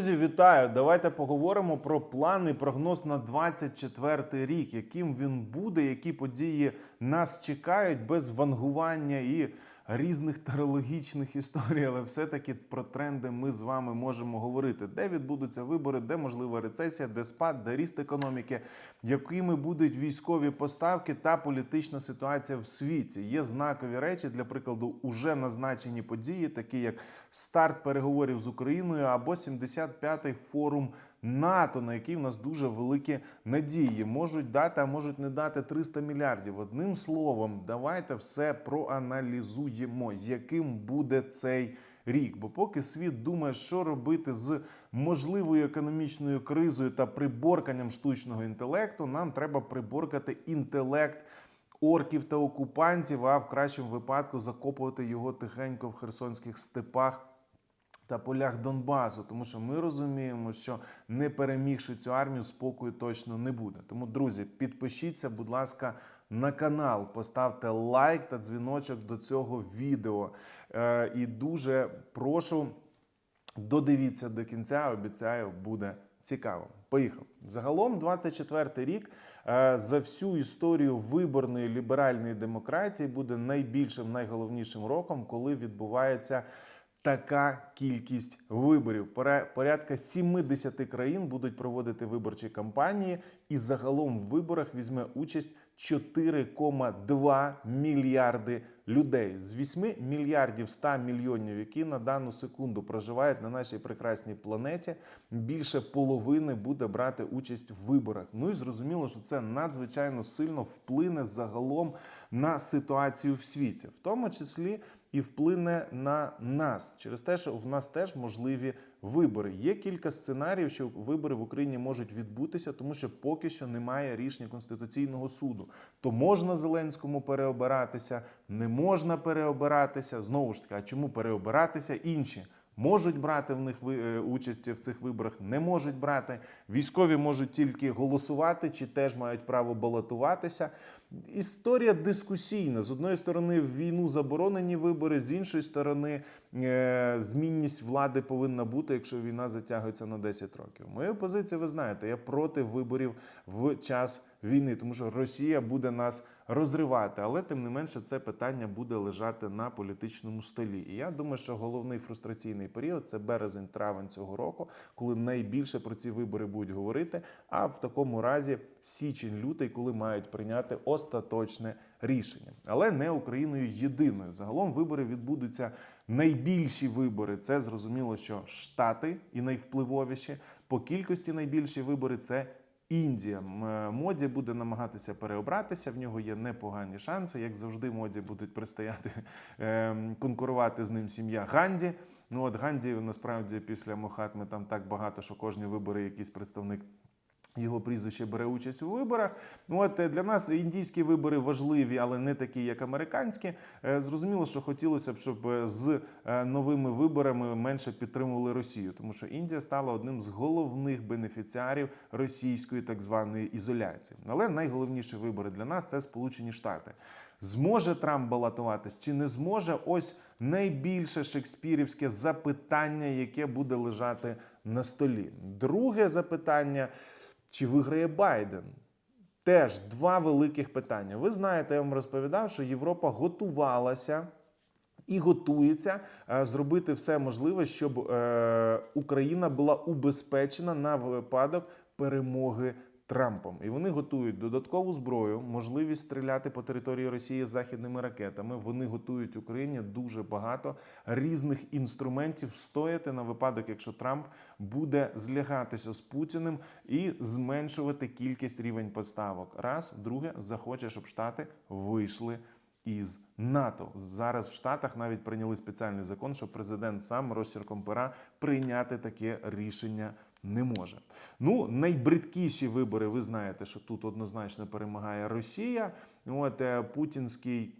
Друзі, вітаю! Давайте поговоримо про план і прогноз на 24 рік, яким він буде, які події нас чекають без вангування і різних тарологічних історій, але все-таки про тренди ми з вами можемо говорити, де відбудуться вибори, де можлива рецесія, де спад, де ріст економіки, якими будуть військові поставки та політична ситуація в світі. Є знакові речі, для прикладу, уже назначені події, такі як старт переговорів з Україною або 75-й форум. НАТО, на який в нас дуже великі надії, можуть дати, а можуть не дати 300 мільярдів. Одним словом, давайте все проаналізуємо, яким буде цей рік. Бо поки світ думає, що робити з можливою економічною кризою та приборканням штучного інтелекту, нам треба приборкати інтелект. Орків та окупантів, а в кращому випадку закопувати його тихенько в херсонських степах та полях Донбасу, тому що ми розуміємо, що не перемігши цю армію, спокою точно не буде. Тому, друзі, підпишіться, будь ласка, на канал, поставте лайк та дзвіночок до цього відео. Е, і дуже прошу. Додивіться до кінця, обіцяю, буде цікаво. Поїхав. Загалом, 24 рік е, за всю історію виборної ліберальної демократії буде найбільшим, найголовнішим роком, коли відбувається така кількість виборів. Поря- Порядка 70 країн будуть проводити виборчі кампанії, і загалом в виборах візьме участь 4,2 мільярди людей з 8 мільярдів 100 мільйонів, які на дану секунду проживають на нашій прекрасній планеті. Більше половини буде брати участь в виборах. Ну і зрозуміло, що це надзвичайно сильно вплине загалом на ситуацію в світі, в тому числі і вплине на нас через те, що в нас теж можливі вибори. Є кілька сценаріїв, що вибори в Україні можуть відбутися, тому що поки що немає рішення конституційного суду. То можна Зеленському переобиратися, не можна переобиратися. Знову ж таки, а чому переобиратися інші? Можуть брати в них е, участь в цих виборах, не можуть брати. Військові можуть тільки голосувати, чи теж мають право балотуватися. Історія дискусійна. З одної сторони, в війну заборонені вибори, з іншої сторони, е, змінність влади повинна бути, якщо війна затягується на 10 років. Мою позицію ви знаєте, я проти виборів в час війни, тому що Росія буде нас розривати. Але тим не менше, це питання буде лежати на політичному столі. І я думаю, що головний фрустраційний період це березень-травень цього року, коли найбільше про ці вибори будуть говорити. А в такому разі січень-лютий, коли мають прийняти остаточне рішення, але не Україною єдиною. Загалом вибори відбудуться найбільші вибори. Це зрозуміло, що Штати і найвпливовіші по кількості найбільші вибори це. Індія е, моді буде намагатися переобратися. В нього є непогані шанси. Як завжди, моді будуть пристояти ем, конкурувати з ним сім'я Ганді. Ну от Ганді насправді після Мохатми там так багато, що кожні вибори якийсь представник. Його прізвище бере участь у виборах. От е, для нас індійські вибори важливі, але не такі, як американські. Е, Зрозуміло, що хотілося б, щоб е, з новими виборами менше підтримували Росію, тому що Індія стала одним з головних бенефіціарів російської так званої ізоляції. Але найголовніші вибори для нас це Сполучені Штати. Зможе Трамп балотуватись чи не зможе? Ось найбільше шекспірівське запитання, яке буде лежати на столі. Друге запитання: чи виграє Байден? Теж два великих питання. Ви знаєте, я вам розповідав, що Європа готувалася і готується е, зробити все можливе, щоб е, Україна була убезпечена на випадок перемоги Трампом. І вони готують додаткову зброю, можливість стріляти по території Росії західними ракетами. Вони готують Україні дуже багато різних інструментів стояти на випадок, якщо Трамп буде злягатися з Путіним і зменшувати кількість рівень поставок. Раз, друге, захоче, щоб Штати вийшли. Із НАТО зараз в Штатах навіть прийняли спеціальний закон, що президент сам розчерком пера прийняти таке рішення не може. Ну, найбридкіші вибори, ви знаєте, що тут однозначно перемагає Росія. От е, путінський.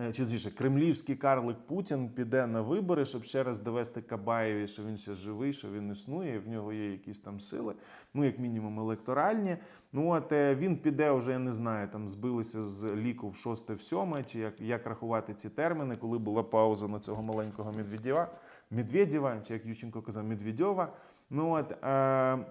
е, Чи звіше, кремлівський карлик Путін піде на вибори, щоб ще раз довести Кабаєві, що він ще живий, що він існує, в нього є якісь там сили, ну як мінімум електоральні. Ну от е, він піде вже, я не знаю, там збилися з ліку в шосте, в сьоме, чи як, як рахувати ці терміни, коли була пауза на цього маленького Медведєва, Медведєва, чи як Ющенко казав, Медведєва. Ну от е,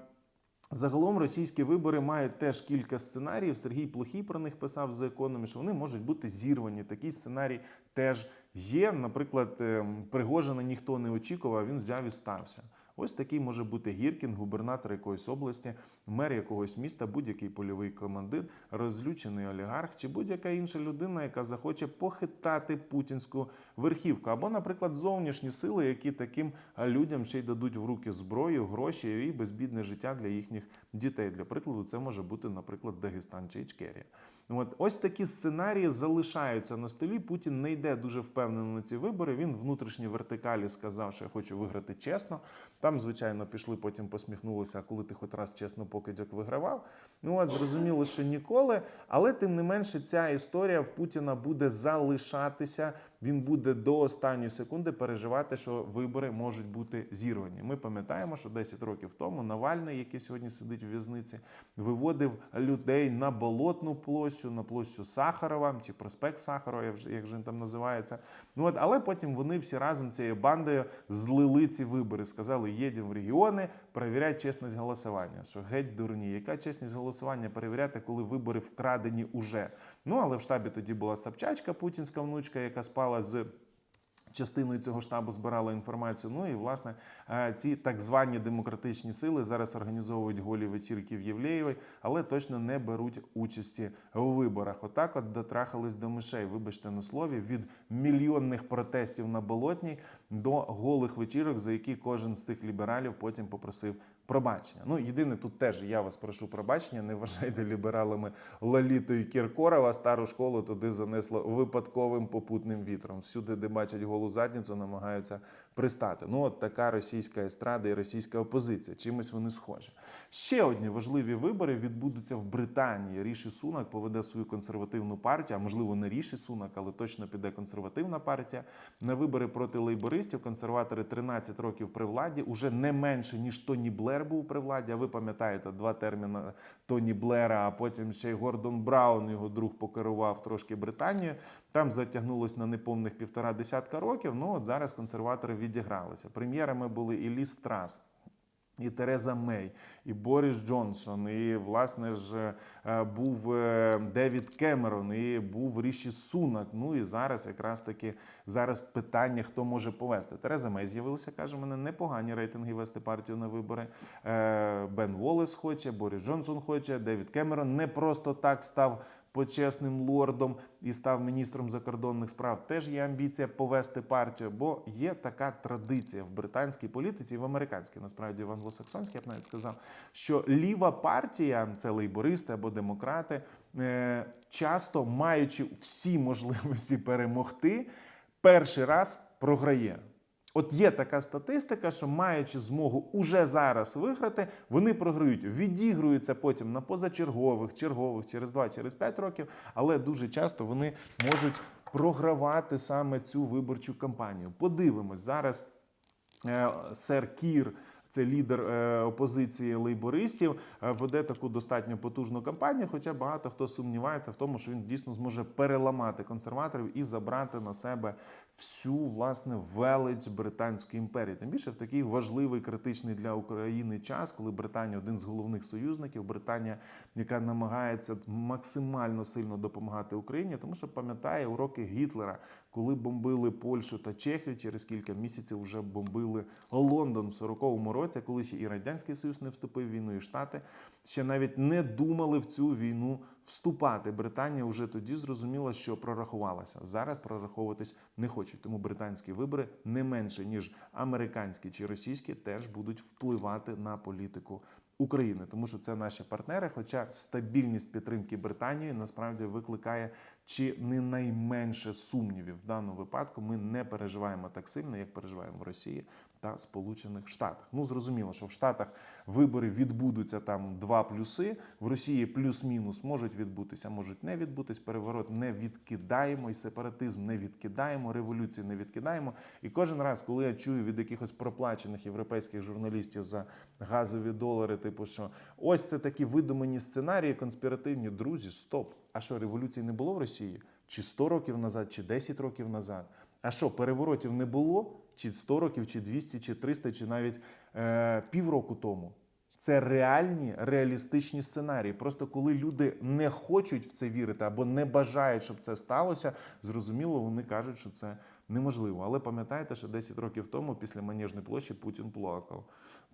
загалом російські вибори мають теж кілька сценаріїв. Сергій Плохій про них писав за економі, що вони можуть бути зірвані. Такий сценарій теж є. Наприклад, е, Пригожина ніхто не очікував, він взяв і стався. Ось такий може бути Гіркін, губернатор якоїсь області, мер якогось міста, будь-який польовий командир, розлючений олігарх чи будь-яка інша людина, яка захоче похитати путінську верхівку, або, наприклад, зовнішні сили, які таким людям ще й дадуть в руки зброю, гроші і безбідне життя для їхніх дітей. Для прикладу, це може бути, наприклад, Дагестан чи Ічкерія. От ось такі сценарії залишаються на столі. Путін не йде дуже впевнено на ці вибори. Він внутрішній вертикалі сказав, що я хочу виграти чесно. Там, звичайно, пішли, потім посміхнулися, коли ти хоч раз чесно покидьок вигравав. Ну от зрозуміло, що ніколи. Але тим не менше, ця історія в Путіна буде залишатися. Він буде до останньої секунди переживати, що вибори можуть бути зірвані. Ми пам'ятаємо, що 10 років тому Навальний, який сьогодні сидить у в'язниці, виводив людей на болотну площу, на площу Сахарова чи проспект Сахарова, як же- він там називається. Ну от, але потім вони всі разом цією бандою злили ці вибори. Сказали, їдемо в регіони, перевіряти чесність голосування. Що геть дурні, яка чесність голосування перевіряти, коли вибори вкрадені уже. Ну але в штабі тоді була Собчачка, путінська внучка, яка спала з. Частиною цього штабу збирала інформацію. Ну і власне е, ці так звані демократичні сили зараз організовують голі вечірки в Євлеєвій, але точно не беруть участі у виборах. Отак, от дотрахались до мишей. Вибачте на слові, від мільйонних протестів на болотній до голих вечірок, за які кожен з цих лібералів потім попросив пробачення. Ну єдине, тут теж я вас прошу пробачення. Не вважайте лібералами Лоліту Кіркорова. Стару школу туди занесло випадковим попутним вітром. Всюди, де бачать голу задницю, намагаються пристати. Ну от така російська естрада і російська опозиція. Чимось вони схожі. Ще одні важливі вибори відбудуться в Британії. Ріші Сунак поведе свою консервативну партію, а можливо не Ріші Сунак, але точно піде консервативна партія. На вибори проти лейбористів консерватори 13 років при владі, уже не менше ніж Тоні Блер був при владі. А ви пам'ятаєте два терміни Тоні Блера, а потім ще й Гордон Браун, його друг покерував трошки Британією. Там затягнулось на неповних півтора десятка років. Ну от зараз консерватори відігралися. Прем'єрами були і Лі Страс. І Тереза Мей, і Борис Джонсон, і власне ж е, був е, Девід Кемерон, і був Ріші Сунак. Ну і зараз якраз таки зараз питання, хто може повести. Тереза Мей з'явилася, каже, мене непогані рейтинги вести партію на вибори. Е, Бен Волес хоче, Борис Джонсон хоче, Девід Кемерон не просто так став почесним лордом і став міністром закордонних справ. Теж є амбіція повести партію, бо є така традиція в британській політиці, і в американській, насправді в англосаксонській, я б навіть сказав, що ліва партія, це лейбористи або демократи, е, часто маючи всі можливості перемогти, перший раз програє. От є така статистика, що маючи змогу уже зараз виграти, вони програють, відігруються потім на позачергових, чергових, через 2, через 5 років, але дуже часто вони можуть програвати саме цю виборчу кампанію. Подивимось зараз. е, Сер Кір, це лідер е, опозиції лейбористів, е, веде таку достатньо потужну кампанію. Хоча багато хто сумнівається в тому, що він дійсно зможе переламати консерваторів і забрати на себе всю власне велич британської імперії. Тим більше в такий важливий критичний для України час, коли Британія один з головних союзників, Британія, яка намагається максимально сильно допомагати Україні, тому що пам'ятає уроки Гітлера, коли бомбили Польщу та Чехію, через кілька місяців вже бомбили Лондон в 40-му році, коли ще і радянський союз не вступив в війну, і штати ще навіть не думали в цю війну вступати. Британія вже тоді зрозуміла, що прорахувалася. Зараз прораховуватись не хочуть. Тому британські вибори не менше ніж американські чи російські теж будуть впливати на політику. України, тому що це наші партнери. Хоча стабільність підтримки Британії насправді викликає чи не найменше сумнівів. В даному випадку ми не переживаємо так сильно, як переживаємо в Росії та Сполучених Штатах. Ну зрозуміло, що в Штатах вибори відбудуться там два плюси. В Росії плюс-мінус можуть відбутися, можуть не відбутись. Переворот не відкидаємо, і сепаратизм не відкидаємо, революцію не відкидаємо. І кожен раз, коли я чую від якихось проплачених європейських журналістів за газові долари, типу, що ось це такі видумані сценарії, конспіративні друзі, стоп. А що революції не було в Росії? Чи 100 років назад, чи 10 років назад? А що переворотів не було? Чи 100 років, чи 200, чи 300, чи навіть е, півроку тому. Це реальні реалістичні сценарії. Просто коли люди не хочуть в це вірити або не бажають, щоб це сталося, зрозуміло, вони кажуть, що це неможливо. Але пам'ятаєте, що 10 років тому, після Манежної площі, Путін плакав.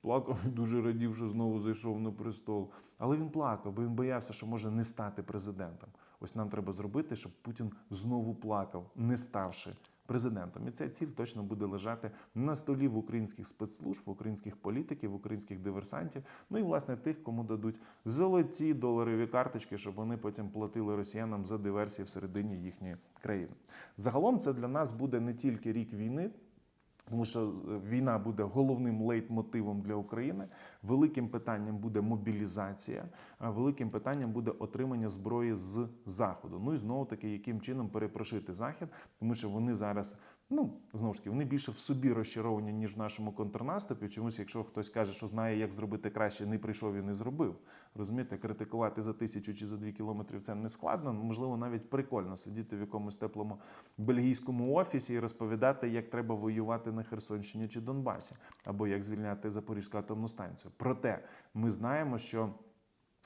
Плакав і дуже радів, що знову зайшов на престол. Але він плакав, бо він боявся, що може не стати президентом. Ось нам треба зробити, щоб Путін знову плакав, не ставши президентом. І ця ціль точно буде лежати на столі в українських спецслужб, в українських політиків, в українських диверсантів. Ну і власне тих, кому дадуть золоті доларові карточки, щоб вони потім платили росіянам за диверсії всередині їхньої країни. Загалом це для нас буде не тільки рік війни. Тому що е, війна буде головним лейтмотивом для України. Великим питанням буде мобілізація, а великим питанням буде отримання зброї з заходу. Ну і знову таки, яким чином перепрошити захід, тому що вони зараз, ну знову ж таки, вони більше в собі розчаровані ніж в нашому контрнаступі. Чомусь, якщо хтось каже, що знає, як зробити краще, не прийшов і не зробив. Розумієте, критикувати за тисячу чи за дві кілометрів це не складно. Можливо, навіть прикольно сидіти в якомусь теплому бельгійському офісі і розповідати, як треба воювати на Херсонщині чи Донбасі, або як звільняти Запорізьку атомну станцію. Проте ми знаємо, що.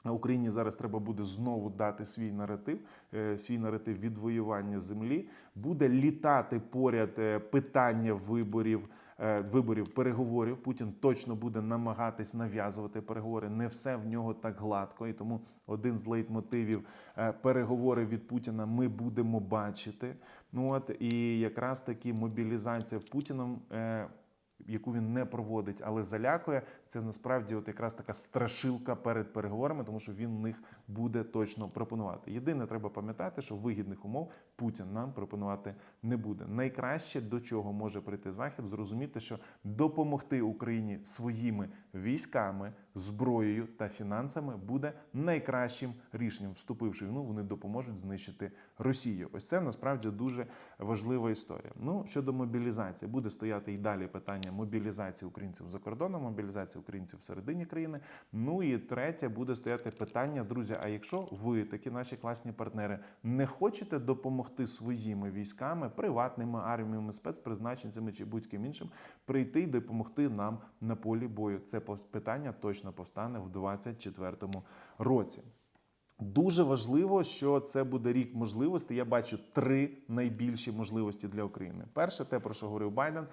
Україні зараз треба буде знову дати свій наратив, е, свій наратив відвоювання землі. Буде літати поряд е, питання виборів, е, виборів, переговорів. Путін точно буде намагатись нав'язувати переговори. Не все в нього так гладко. І тому один з лейтмотивів переговори від Путіна ми будемо бачити. Ну от і якраз таки мобілізація Путіном. Яку він не проводить, але залякує, це насправді от якраз така страшилка перед переговорами, тому що він них буде точно пропонувати. Єдине, треба пам'ятати, що вигідних умов Путін нам пропонувати не буде. Найкраще до чого може прийти захід, зрозуміти, що допомогти Україні своїми військами, зброєю та фінансами буде найкращим рішенням. Вступивши в війну, вони допоможуть знищити Росію. Ось це насправді дуже важлива історія. Ну щодо мобілізації, буде стояти і далі питання мобілізації українців за кордоном, мобілізації українців всередині країни. Ну і третє буде стояти питання, друзі. А якщо ви, такі наші класні партнери, не хочете допомогти своїми військами, приватними арміями, спецпризначенцями чи будь-ким іншим, прийти і допомогти нам на полі бою? Це питання точно повстане в 2024 році. Дуже важливо, що це буде рік можливостей. Я бачу три найбільші можливості для України. Перше, те про що говорив Байден.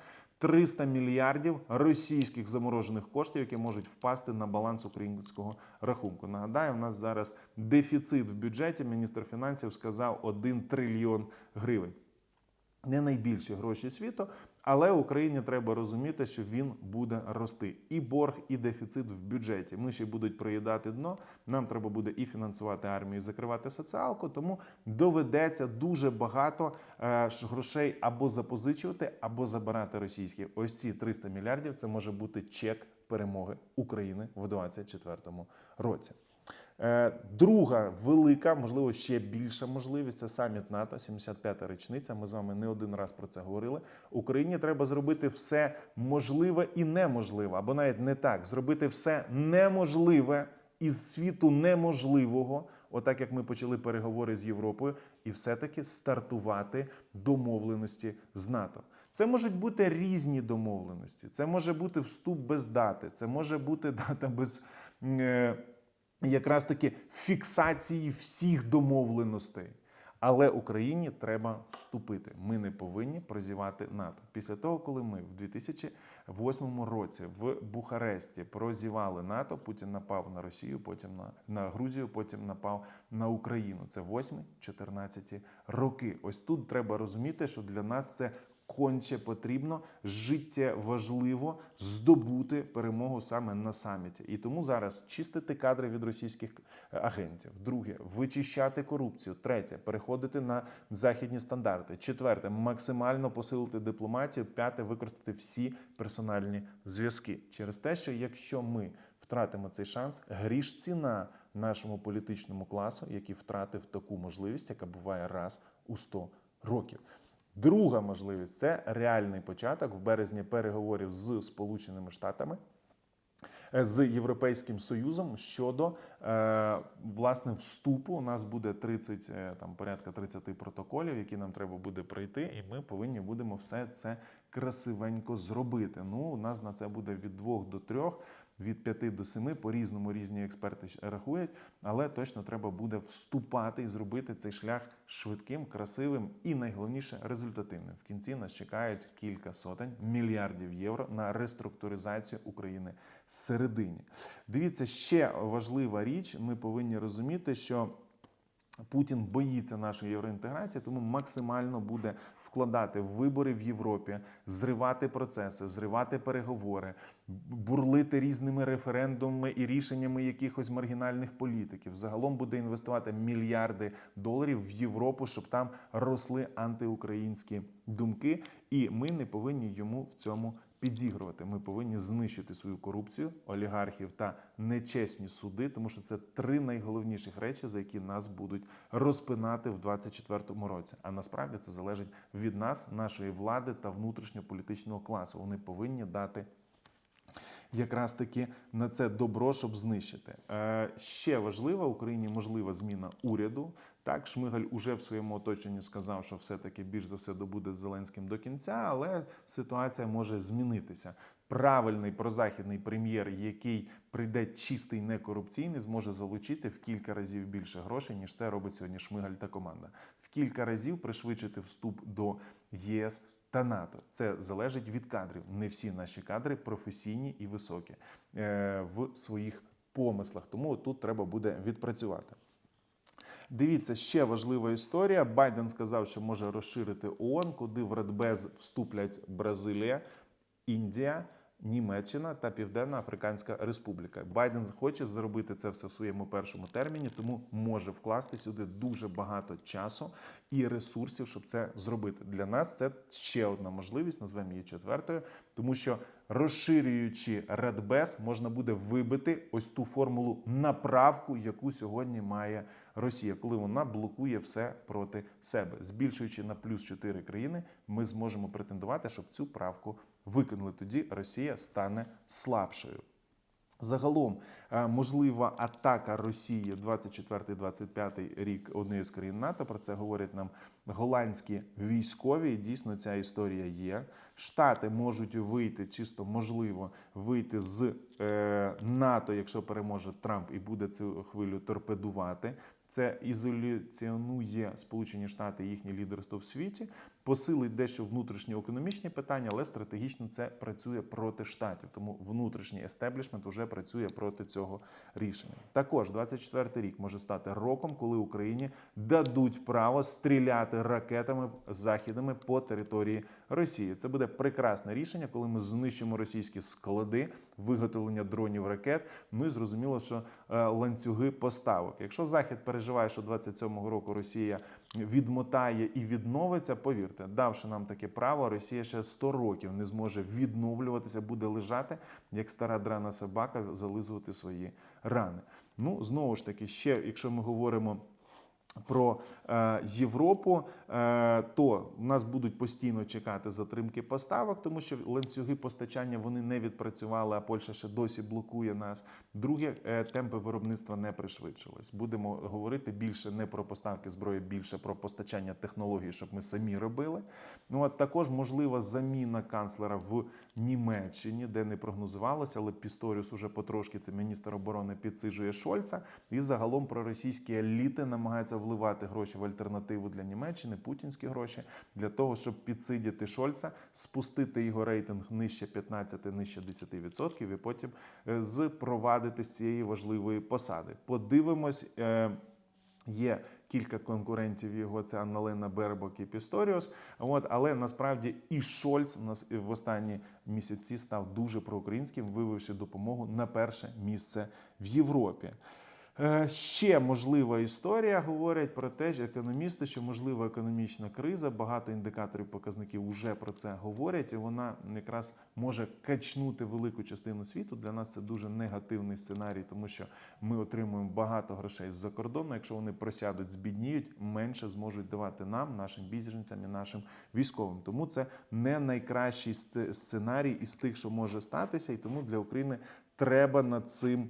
300 мільярдів російських заморожених коштів, які можуть впасти на баланс українського рахунку. Нагадаю, у нас зараз дефіцит в бюджеті. Міністр фінансів сказав 1 трильйон гривень. Не найбільші гроші світу, але Україні треба розуміти, що він буде рости. І борг, і дефіцит в бюджеті. Ми ще будуть проїдати дно. Нам треба буде і фінансувати армію, і закривати соціалку. Тому доведеться дуже багато е, грошей або запозичувати, або забирати російські. Ось ці 300 мільярдів. Це може бути чек перемоги України в 2024 році. Е, Друга велика, можливо, ще більша можливість це саміт НАТО, 75-та річниця. Ми з вами не один раз про це говорили. Україні треба зробити все можливе і неможливе, або навіть не так зробити все неможливе із світу неможливого, отак як ми почали переговори з Європою, і все-таки стартувати домовленості з НАТО. Це можуть бути різні домовленості. Це може бути вступ без дати, це може бути дата без. е, якраз таки фіксації всіх домовленостей. Але Україні треба вступити. Ми не повинні прозівати НАТО. Після того, коли ми в 2008 році в Бухаресті прозівали НАТО, Путін напав на Росію, потім на, на Грузію, потім напав на Україну. Це 8-14 роки. Ось тут треба розуміти, що для нас це конче потрібно життя важливо здобути перемогу саме на саміті. І тому зараз чистити кадри від російських е, агентів. Друге, вичищати корупцію. Третє, переходити на західні стандарти. Четверте, максимально посилити дипломатію. П'яте, використати всі персональні зв'язки. Через те, що якщо ми втратимо цей шанс, гріш ціна нашому політичному класу, який втратив таку можливість, яка буває раз у 100 років. Друга можливість це реальний початок в березні переговорів з Сполученими Штатами. е, З Європейським Союзом щодо е, власне вступу у нас буде 30, е, там порядка 30 протоколів, які нам треба буде пройти, і ми повинні будемо все це красивенько зробити. Ну, у нас на це буде від двох до трьох. Від 5 до 7, по-різному різні експерти рахують, але точно треба буде вступати і зробити цей шлях швидким, красивим і найголовніше результативним. В кінці нас чекають кілька сотень мільярдів євро на реструктуризацію України всередині. Дивіться, ще важлива річ. Ми повинні розуміти, що Путін боїться нашої євроінтеграції, тому максимально буде вкладати в вибори в Європі, зривати процеси, зривати переговори, бурлити різними референдумами і рішеннями якихось маргінальних політиків. Загалом буде інвестувати мільярди доларів в Європу, щоб там росли антиукраїнські думки. І ми не повинні йому в цьому підігрувати. Ми повинні знищити свою корупцію, олігархів та нечесні суди, тому що це три найголовніших речі, за які нас будуть розпинати в 2024 році. А насправді це залежить від нас, нашої влади та внутрішньополітичного класу. Вони повинні дати. Якраз таки на це добро, щоб знищити. Е, ще важлива Україні можлива зміна уряду. Так, Шмигаль уже в своєму оточенні сказав, що все-таки більш за все добуде з Зеленським до кінця, але ситуація може змінитися. Правильний прозахідний прем'єр, який прийде чистий, некорупційний, зможе залучити в кілька разів більше грошей, ніж це робить сьогодні Шмигаль та команда. В кілька разів пришвидшити вступ до ЄС та НАТО. Це залежить від кадрів. Не всі наші кадри професійні і високі е, в своїх помислах. Тому тут треба буде відпрацювати. Дивіться, ще важлива історія. Байден сказав, що може розширити ООН, куди в Радбез вступлять Бразилія, Індія. Німеччина та Південна Африканська Республіка. Байден хоче зробити це все в своєму першому терміні, тому може вкласти сюди дуже багато часу і ресурсів, щоб це зробити. Для нас це ще одна можливість, назвемо її четвертою, тому що розширюючи Радбез, можна буде вибити ось ту формулу направку, яку сьогодні має Росія, коли вона блокує все проти себе. Збільшуючи на плюс 4 країни, ми зможемо претендувати, щоб цю правку викинули. Тоді Росія стане слабшою. Загалом е, можлива атака Росії 24-25 рік однієї з країн НАТО. Про це говорять нам голландські військові. Дійсно, ця історія є. Штати можуть вийти, чисто можливо, вийти з е, НАТО, якщо переможе Трамп і буде цю хвилю торпедувати. Це ізоляціонує Сполучені Штати і їхнє лідерство в світі, посилить дещо внутрішні економічні питання, але стратегічно це працює проти штатів. Тому внутрішній естеблішмент вже працює проти цього рішення. Також 24-й рік може стати роком, коли Україні дадуть право стріляти ракетами західами по території Росії. Це буде прекрасне рішення, коли ми знищимо російські склади виготовлення дронів ракет. Ну і зрозуміло, що е, ланцюги поставок. Якщо захід переживає, що 27-го року Росія відмотає і відновиться, повірте, давши нам таке право, Росія ще 100 років не зможе відновлюватися, буде лежати як стара драна собака, зализувати свої рани. Ну знову ж таки, ще якщо ми говоримо. Про е, Європу, е, то нас будуть постійно чекати затримки поставок, тому що ланцюги постачання вони не відпрацювали, а Польща ще досі блокує нас. Друге, е, темпи виробництва не пришвидшились. Будемо говорити більше не про поставки зброї, більше про постачання технологій, щоб ми самі робили. Ну от також можлива заміна канцлера в Німеччині, де не прогнозувалося, але Пісторіус уже потрошки це міністр оборони підсиджує Шольца. І загалом проросійські еліти намагаються вливати гроші в альтернативу для Німеччини, путінські гроші, для того, щоб підсидіти Шольца, спустити його рейтинг нижче 15, нижче 10% і потім е, запровадити з цієї важливої посади. Подивимось. е, Є кілька конкурентів його. Це Анналена Бербок і Пісторіус. От але насправді і Шольц в останні місяці став дуже проукраїнським, вивівши допомогу на перше місце в Європі. Е, Ще можлива історія говорять про те, що економісти, що можлива економічна криза. Багато індикаторів показників вже про це говорять, і вона якраз може качнути велику частину світу. Для нас це дуже негативний сценарій, тому що ми отримуємо багато грошей з-за кордону. Якщо вони просядуть, збідніють, менше зможуть давати нам, нашим біженцям і нашим військовим. Тому це не найкращий сценарій із тих, що може статися, і тому для України треба над цим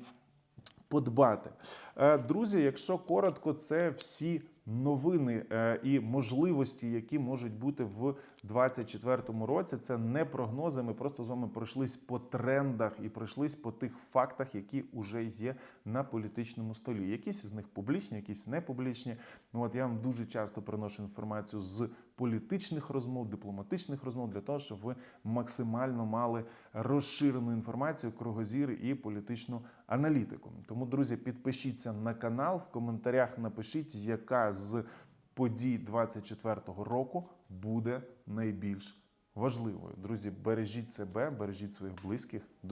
подбати. Е, Друзі, якщо коротко, це всі новини е, і можливості, які можуть бути в 2024 році. Це не прогнози. Ми просто з вами пройшлись по трендах і пройшлись по тих фактах, які вже є на політичному столі. Якісь з них публічні, якісь не публічні. Ну от я вам дуже часто приношу інформацію з політичних розмов, дипломатичних розмов для того, щоб ви максимально мали розширену інформацію, кругозір і політичну аналітику. Тому, друзі, підпишіться на канал. В коментарях напишіть, яка з подій 24-го року буде найбільш важливою. Друзі, бережіть себе, бережіть своїх близьких.